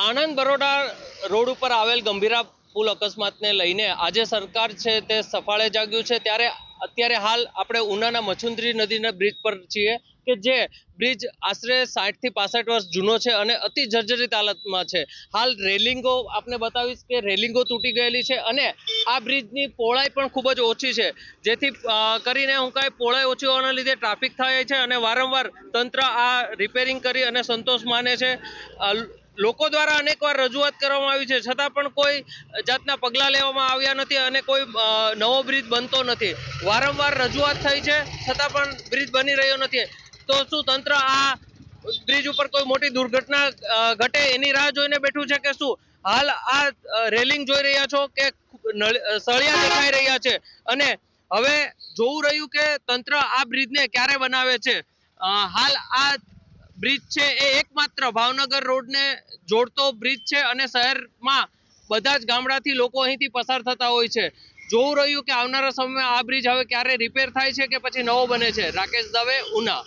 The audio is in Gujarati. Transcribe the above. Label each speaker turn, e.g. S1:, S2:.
S1: આણંદ બરોડા રોડ ઉપર આવેલ ગંભીરા પુલ અકસ્માતને લઈને આજે સરકાર છે તે સફાળે જાગ્યું છે. ત્યારે અત્યારે હાલ આપણે ઉનાના મચુંદરી નદીના બ્રિજ પર છીએ કે જે બ્રિજ આશરે સાઠથી પાસઠ વર્ષ જૂનો છે અને અતિ જર્જરિત હાલતમાં છે. હાલ રેલિંગો આપને બતાવીશ કે રેલિંગો તૂટી ગયેલી છે અને આ બ્રિજની પહોળાઈ પણ ખૂબ જ ઓછી છે. જેથી કરીને હું કાંઈ પહોળાઈ ઓછી હોવાના લીધે ટ્રાફિક થાય છે અને વારંવાર તંત્ર આ રિપેરિંગ કરી અને સંતોષ માને છે. લોકો દ્વારા અનેકવાર રજૂઆત કરવામાં આવી છે. છતાં પણ કોઈ જાતના પગલાં લેવામાં આવ્યા નથી અને કોઈ નવો બ્રિજ બનતો નથી. વારંવાર રજૂઆત થઈ છે, છતાં પણ બ્રિજ બની રહ્યો નથી. તો શું તંત્ર આ બ્રિજ ઉપર કોઈ મોટી દુર્ઘટના ઘટે એની રાહ જોઈને બેઠું છે કે શું? હાલ આ રેલિંગ જોઈ રહ્યા છો કે સળિયા દેખાઈ રહ્યા છે? અને હવે જોવું રહ્યું કે તંત્ર આ બ્રિજને ક્યારે બનાવે છે? હાલ આ બ્રિજ છે એ એકમાત્ર ભાવનગર રોડને જોડતો બ્રિજ છે અને શહેરમાં બધા જ ગામડાથી લોકો અહીંથી પસાર થતા હોય છે. જોવું રહ્યું કે આવનારા સમયમાં આ બ્રિજ હવે ક્યારે રિપેર થાય છે કે પછી નવો બને છે? રાકેશ દવે, ઉના.